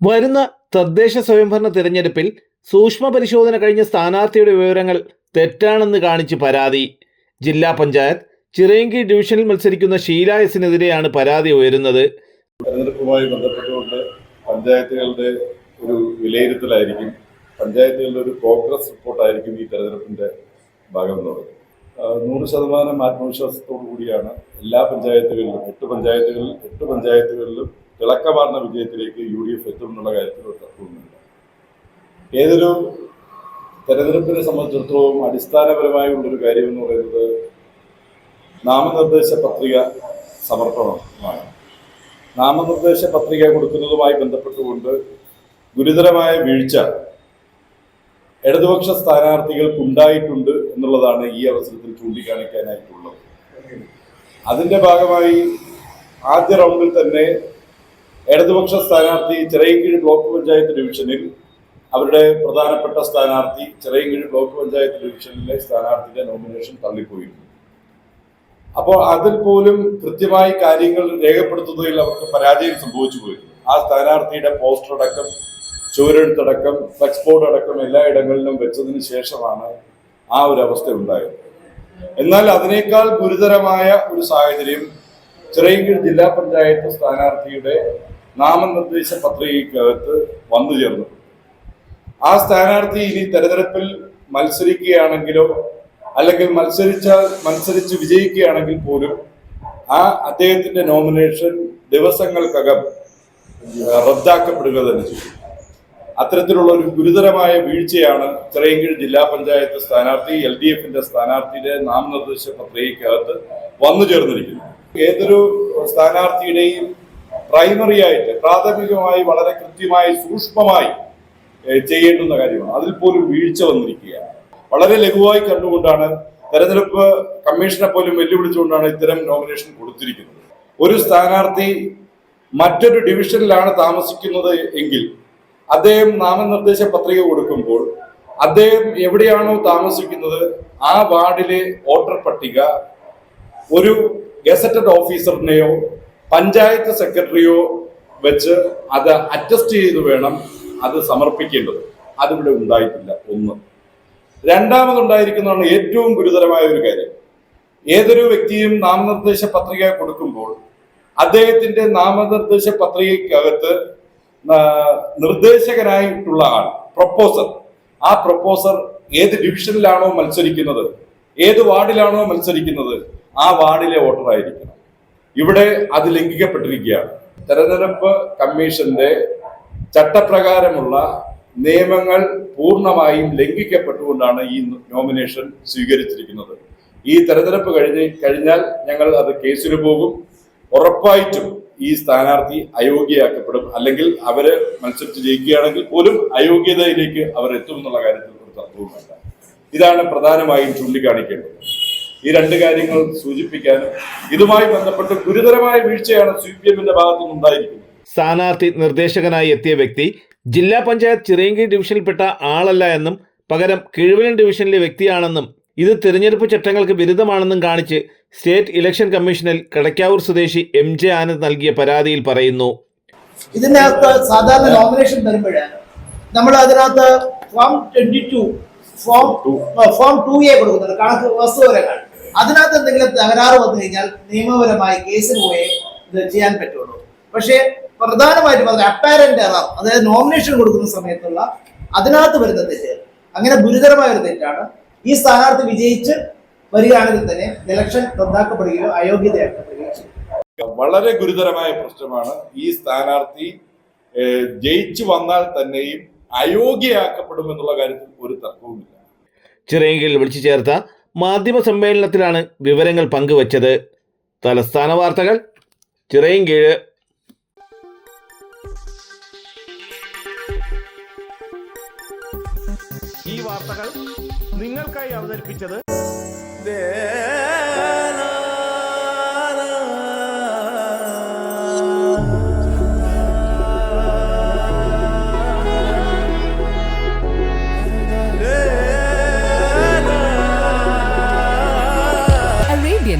വരുന്ന തദ്ദേശ സ്വയംഭരണ തിരഞ്ഞെടുപ്പിൽ സൂക്ഷ്മ പരിശോധന കഴിഞ്ഞ സ്ഥാനാർത്ഥിയുടെ വിവരങ്ങൾ തെറ്റാണെന്ന് കാണിച്ച് പരാതി. ജില്ലാ പഞ്ചായത്ത് ചിറയങ്കി ഡിവിഷനിൽ മത്സരിക്കുന്ന ഷീല എസിനെതിരെയാണ് പരാതി ഉയരുന്നത്. തെരഞ്ഞെടുപ്പുമായി ബന്ധപ്പെട്ടുകൊണ്ട് പഞ്ചായത്തുകളുടെ ഒരു വിലയിരുത്തലായിരിക്കും പഞ്ചായത്തുകളുടെ ഒരു പ്രോഗ്രസ് റിപ്പോർട്ടായിരിക്കും ഈ തെരഞ്ഞെടുപ്പിന്റെ ഭാഗം എന്ന് പറയുന്നത് ആഹ് നൂറ് ശതമാനം ആത്മവിശ്വാസത്തോടു കൂടിയാണ് എല്ലാ പഞ്ചായത്തുകളിലും എട്ട് പഞ്ചായത്തുകളിൽ എട്ട് പഞ്ചായത്തുകളിലും തിളക്കമാർന്ന വിജയത്തിലേക്ക് യു ഡി എഫ് എത്തും എന്നുള്ള കാര്യത്തിൽ ഒരു തത്വമൊന്നുമില്ല ഏതൊരു തെരഞ്ഞെടുപ്പിനെ സംബന്ധിച്ചിടത്തോളം അടിസ്ഥാനപരമായുള്ളൊരു കാര്യം എന്ന് പറയുന്നത് നാമനിർദ്ദേശ പത്രിക സമർപ്പണമാണ്. നാമനിർദ്ദേശ പത്രിക കൊടുക്കുന്നതുമായി ബന്ധപ്പെട്ടുകൊണ്ട് ഗുരുതരമായ വീഴ്ച ഇടതുപക്ഷ സ്ഥാനാർത്ഥികൾക്ക് ഉണ്ടായിട്ടുണ്ട് എന്നുള്ളതാണ് ഈ അവസരത്തിൽ ചൂണ്ടിക്കാണിക്കാനായിട്ടുള്ളത്. അതിന്റെ ഭാഗമായി ആദ്യ റൗണ്ടിൽ തന്നെ ഇടതുപക്ഷ സ്ഥാനാർത്ഥി ചിറയൻകീഴ് ബ്ലോക്ക് പഞ്ചായത്ത് ഡിവിഷനിൽ അവരുടെ പ്രധാനപ്പെട്ട സ്ഥാനാർത്ഥി ചിറയൻകീഴ് ബ്ലോക്ക് പഞ്ചായത്ത് ഡിവിഷനിലെ സ്ഥാനാർത്ഥിയുടെ നോമിനേഷൻ തള്ളിപ്പോയിരുന്നു. അപ്പോൾ അതിൽ പോലും കൃത്യമായി കാര്യങ്ങൾ രേഖപ്പെടുത്തുന്നതിൽ അവർക്ക് പരാജയം സംഭവിച്ചു പോയി. ആ സ്ഥാനാർത്ഥിയുടെ പോസ്റ്റർ അടക്കം ചുവരെഴുത്തടക്കം ഫ്ലക്സ് ബോർഡ് അടക്കം എല്ലായിടങ്ങളിലും വെച്ചതിന് ശേഷമാണ് ആ ഒരു അവസ്ഥ ഉണ്ടായത്. എന്നാൽ അതിനേക്കാൾ ഗുരുതരമായ ഒരു സാഹചര്യം ചിറയൻകീഴ് ജില്ലാ പഞ്ചായത്ത് സ്ഥാനാർത്ഥിയുടെ നാമനിർദ്ദേശ പത്രികയ്ക്കകത്ത് വന്നു ചേർന്നു. ആ സ്ഥാനാർത്ഥി ഇനി തെരഞ്ഞെടുപ്പിൽ മത്സരിക്കുകയാണെങ്കിലോ അല്ലെങ്കിൽ മത്സരിച്ച മത്സരിച്ച് വിജയിക്കുകയാണെങ്കിൽ പോലും ആ അദ്ദേഹത്തിന്റെ നോമിനേഷൻ ദിവസങ്ങൾക്കകം റദ്ദാക്കപ്പെടുക തന്നെ ചെയ്യും. അത്തരത്തിലുള്ള ഒരു ഗുരുതരമായ വീഴ്ചയാണ് ചിറയൻകീഴ് ജില്ലാ പഞ്ചായത്ത് സ്ഥാനാർത്ഥി എൽ ഡി എഫിന്റെ സ്ഥാനാർത്ഥിയുടെ നാമനിർദ്ദേശ പത്രികയ്ക്കകത്ത് വന്നു ചേർന്നിരിക്കുന്നത്. ഏതൊരു സ്ഥാനാർത്ഥിയുടെയും പ്രൈമറി ആയിട്ട് പ്രാഥമികമായി വളരെ കൃത്യമായി സൂക്ഷ്മമായി ചെയ്യേണ്ടുന്ന കാര്യമാണ്. അതിൽ പോലും വീഴ്ച വന്നിരിക്കുകയാണ്. വളരെ ലഘുവായി കണ്ടുകൊണ്ടാണ് തെരഞ്ഞെടുപ്പ് കമ്മീഷനെ പോലും വെല്ലുവിളിച്ചുകൊണ്ടാണ് ഇത്തരം നോമിനേഷൻ കൊടുത്തിരിക്കുന്നത്. ഒരു സ്ഥാനാർത്ഥി മറ്റൊരു ഡിവിഷനിലാണ് താമസിക്കുന്നത് എങ്കിൽ അദ്ദേഹം നാമനിർദ്ദേശ പത്രിക കൊടുക്കുമ്പോൾ അദ്ദേഹം എവിടെയാണോ താമസിക്കുന്നത് ആ വാർഡിലെ വോട്ടർ പട്ടിക ഒരു ഗസറ്റഡ് ഓഫീസറിനെയോ പഞ്ചായത്ത് സെക്രട്ടറിയോ വെച്ച് അത് അഡ്ജസ്റ്റ് ചെയ്ത് വേണം അത് സമർപ്പിക്കേണ്ടത്. അതിവിടെ ഉണ്ടായിട്ടില്ല ഒന്ന്. രണ്ടാമതുണ്ടായിരിക്കുന്നതാണ് ഏറ്റവും ഗുരുതരമായ ഒരു കാര്യം. ഏതൊരു വ്യക്തിയും നാമനിർദ്ദേശ പത്രിക കൊടുക്കുമ്പോൾ അദ്ദേഹത്തിന്റെ നാമനിർദ്ദേശ നിർദ്ദേശകരായിട്ടുള്ള നിർദ്ദേശകനായിട്ടുള്ള ആൾ പ്രൊപ്പോസർ ആ പ്രൊപ്പോസർ ഏത് ഡിവിഷനിലാണോ മത്സരിക്കുന്നത് ഏത് വാർഡിലാണോ മത്സരിക്കുന്നത് ആ വാർഡിലെ വോട്ടർ ആയിരിക്കണം ഇവിടെ അത് ലംഘിക്കപ്പെട്ടിരിക്കുകയാണ്. തെരഞ്ഞെടുപ്പ് കമ്മീഷന്റെ ചട്ടപ്രകാരമുള്ള നിയമങ്ങൾ പൂർണമായും ലംഘിക്കപ്പെട്ടുകൊണ്ടാണ് ഈ നോമിനേഷൻ സ്വീകരിച്ചിരിക്കുന്നത്. ഈ തെരഞ്ഞെടുപ്പ് കഴിഞ്ഞ് കഴിഞ്ഞാൽ ഞങ്ങൾ അത് കേസിന് പോകും. ഉറപ്പായിട്ടും ഈ സ്ഥാനാർത്ഥി അയോഗ്യയാക്കപ്പെടും. അല്ലെങ്കിൽ അവർ മത്സരിച്ച് ജയിക്കുകയാണെങ്കിൽ പോലും അയോഗ്യതയിലേക്ക് അവർ എത്തും എന്നുള്ള കാര്യത്തിൽ ഒരു തത്വവുമല്ല ഇതാണ് പ്രധാനമായും ചൂണ്ടിക്കാണിക്കേണ്ടത്. ഈ രണ്ട് കാര്യങ്ങൾ സൂചിപ്പിക്കാനും ഇതുമായി ബന്ധപ്പെട്ട് ഗുരുതരമായ വീഴ്ചയാണ് സി പി എമ്മിന്റെ ഭാഗത്തു നിന്നുണ്ടായിരിക്കുന്നത് സ്ഥാനാർത്ഥി നിർദ്ദേശകനായി എത്തിയ വ്യക്തി ജില്ലാ പഞ്ചായത്ത് ചിറയൻകീഴ് ഡിവിഷനിൽപ്പെട്ട ആളല്ല എന്നും പകരം കിഴുവലൻ ഡിവിഷനിലെ വ്യക്തിയാണെന്നും ഇത് തിരഞ്ഞെടുപ്പ് ചട്ടങ്ങൾക്ക് വിരുദ്ധമാണെന്നും കാണിച്ച് സ്റ്റേറ്റ് ഇലക്ഷൻ കമ്മീഷനിൽ കടക്കാവൂർ സ്വദേശി എം ജെ ആനന്ദ് നൽകിയ പരാതിയിൽ പറയുന്നു. ഇതിനകത്ത് സാധാരണ നോമിനേഷൻ വരുമ്പോൾ നമ്മൾ അതിനകത്ത് form twenty two form form two A കൊടുക്കുന്നുണ്ട്. കണക്ക് വസ്തുവിവരങ്ങൾ. അതിനകത്ത് എന്തെങ്കിലും തകരാറ് വന്നു കഴിഞ്ഞാൽ നിയമപരമായി കേസിന് പോയേ ഇത് ചെയ്യാൻ പറ്റുള്ളൂ. പക്ഷേ പ്രധാനമായിട്ടും അതിൽ അപ്പാരന്റ് എറർ അതായത് നോമിനേഷൻ കൊടുക്കുന്ന സമയത്തുള്ള അതിനകത്ത് വരുന്ന തെറ്റ്. അങ്ങനെ ഗുരുതരമായ ഒരു തെറ്റാണ്. ഈ സ്ഥാനാർത്ഥി വിജയിച്ച് വരികയാണെങ്കിൽ തന്നെ ഇലക്ഷൻ റദ്ദാക്കപ്പെടുകയോ അയോഗ്യതയാക്കപ്പെടുകയോ ചെയ്യും. വളരെ ഗുരുതരമായ പ്രശ്നമാണ് ഈ സ്ഥാനാർത്ഥി ജയിച്ചു വന്നാൽ തന്നെയും അയോഗ്യയാക്കപ്പെടുമെന്നുള്ള കാര്യത്തിൽ ഒരു തർക്കവുമില്ല. ചെറിയെങ്കിൽ വിളിച്ചു ചേർത്ത മാധ്യമ സമ്മേളനത്തിലാണ് വിവരങ്ങൾ പങ്കുവച്ചത്. തലസ്ഥാന വാർത്തകൾ ചിറയൻകീഴ് ഈ വാർത്തകൾ നിങ്ങൾക്കായി അവതരിപ്പിച്ചത് Arabian